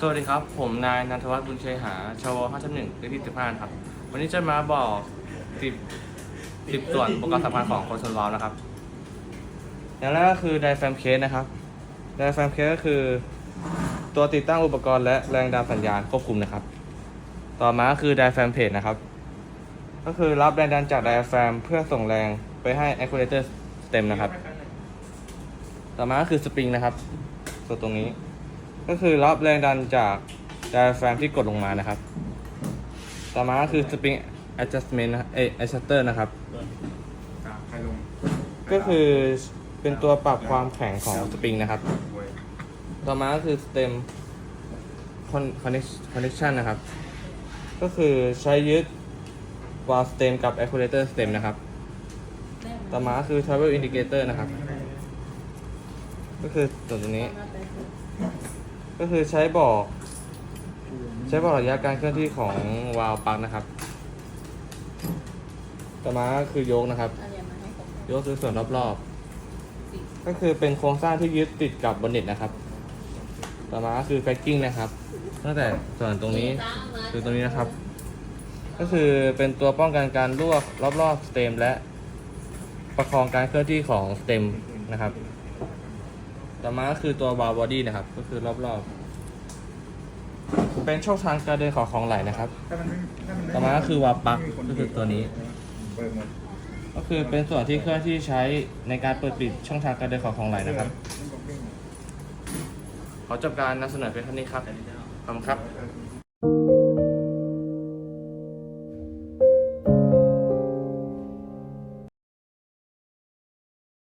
สวัสดีครับ ผมนายนันทวัฒน์บุญชัยหา ชว5.1เลขที่15ครับ วันนี้จะมาบอก10 10ส่วนอุปกรณ์สำคัญของคนชนวาล์วนะครับ อย่างแรกก็คือไดแฟมเคสนะครับ ไดแฟมเคสก็คือ ตัวติดตั้งอุปกรณ์และแรงดันสัญญาณควบคุมนะครับ ต่อมาก็คือไดแฟมเพจนะครับ ก็คือรับแรงดันจากไดแฟมเพื่อส่งแรงไปให้ actuator stem นะครับ ต่อมาก็คือสปริงนะครับ ตัวตรงนี้ ก็คือรับแรงดันจากไดแฟมที่กดลงมานะครับ ต่อมาก็คือ spring adjustment นะเอ adjuster นะครับใครลงก็คือเป็นตัวปรับความแข็งของสปริงนะครับต่อมาก็คือ stem con- connect- connection นะครับ ก็คือใช้ยึด valve stem กับ actuator stem นะครับ ต่อมาก็คือ travel indicator นะครับ ก็คือตัวตัวนี้ ก็คือใช้บอก ใช้บอกระยะการเคลื่อนที่ของวาล์วปลั๊กนะครับต่อมาก็คือโยกนะครับโยกคือส่วนรอบๆ ก็คือเป็นโครงสร้างที่ยึดติดกับบนเน็ตนะครับ ต่อมาก็คือแฟกกิ้งนะครับ ตั้งแต่ส่วนตรงนี้ คือตรงนี้นะครับ ก็คือเป็นตัวป้องกันการลวกรอบๆสเต็มและประคองการเคลื่อนที่ของสเต็มนะครับ ต่อมาก็คือตัวบาร์บอดี้นะครับ ก็คือรอบๆ เป็นช่องทางการเดินของของไหลนะครับ ถ้ามันไม่ถ้ามันไม่ต่อมาก็คือวาล์วปลั๊กก็คือตัวนี้ เปิดหมดก็คือเป็นส่วนที่เคลื่อนที่ใช้ในการเปิดปิดช่องทางการเดินของของไหลนะครับ ขอจบการนำเสนอเพียงเท่านี้ครับ ขอบคุณครับ